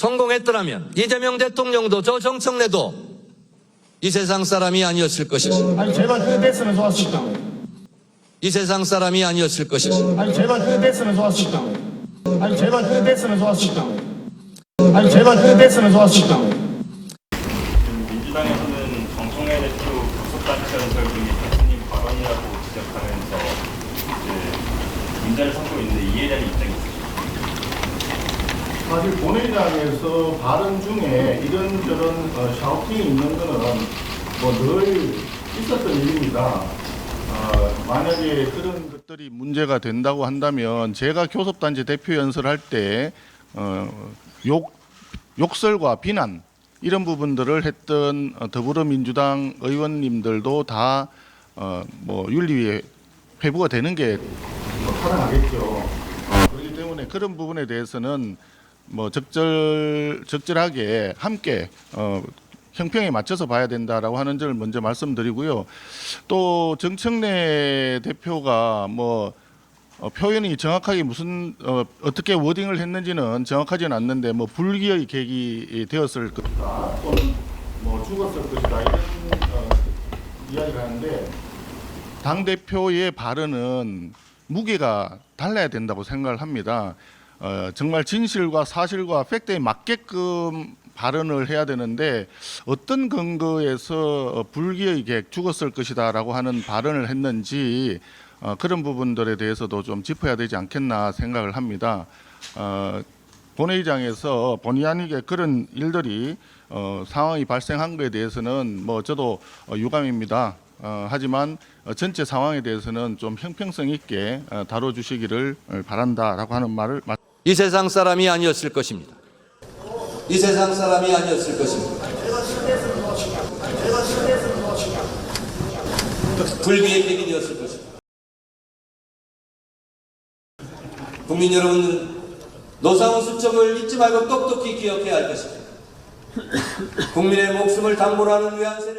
성공했더라면 이재명 대통령도 저 정청래도 이 세상 사람이 아니었을 것이지. 아니 제발 그게 됐으면 좋았을까. 이 세상 사람이 아니었을 것이지. 아니 제발 그게 됐으면 좋았을까. 아니 제발 그게 됐으면 좋았을까. 아니 제발 됐으면 좋았을까. 민주당에서는 정청래 대표 교섭단체 연설 등이 대표님 발언이라고 지적하면서 이제 문제를 삼고 있는데 이에 대한 입장이 있으십니까? 사실 본회의장에서 발언 중에 이런저런 어, 샤우팅이 있는 거는 뭐 늘 있었던 일입니다. 어, 만약에 그런 것들이 문제가 된다고 한다면 제가 교섭단체 대표 연설할 때 어, 욕, 욕설과 비난 이런 부분들을 했던 어, 더불어민주당 의원님들도 다 어, 뭐 윤리위에 회부가 되는 게 뭐, 타당하겠죠. 그렇기 때문에 그런 부분에 대해서는 뭐 적절 적절하게 함께 어, 형평에 맞춰서 봐야 된다라고 하는 점을 먼저 말씀드리고요. 또 정청래 대표가 뭐 어, 표현이 정확하게 무슨 어, 어떻게 워딩을 했는지는 정확하지는 않는데 뭐 불기의 계기 되었을 것이다 또는 뭐 죽었을 것이다 이런 어, 이야기를 하는데 당 대표의 발언은 무게가 달라야 된다고 생각을 합니다. 어, 정말 진실과 사실과 팩트에 맞게끔 발언을 해야 되는데 어떤 근거에서 어, 불기의 계획 죽었을 것이다라고 하는 발언을 했는지 어, 그런 부분들에 대해서도 좀 짚어야 되지 않겠나 생각을 합니다. 어, 본회의장에서 본의 아니게 그런 일들이 어, 상황이 발생한 것에 대해서는 뭐 저도 어, 유감입니다. 어, 하지만 어, 전체 상황에 대해서는 좀 형평성 있게 어, 다뤄주시기를 어, 바란다라고 하는 말을 마- 이 세상 사람이 아니었을 것입니다. 이 세상 사람이 아니었을 것입니다. 불비의 되었을 것입니다. 국민 여러분, 노사원 수첩을 잊지 말고 똑똑히 기억해야 할 것입니다. 국민의 목숨을 담보로 하는 외환 세력.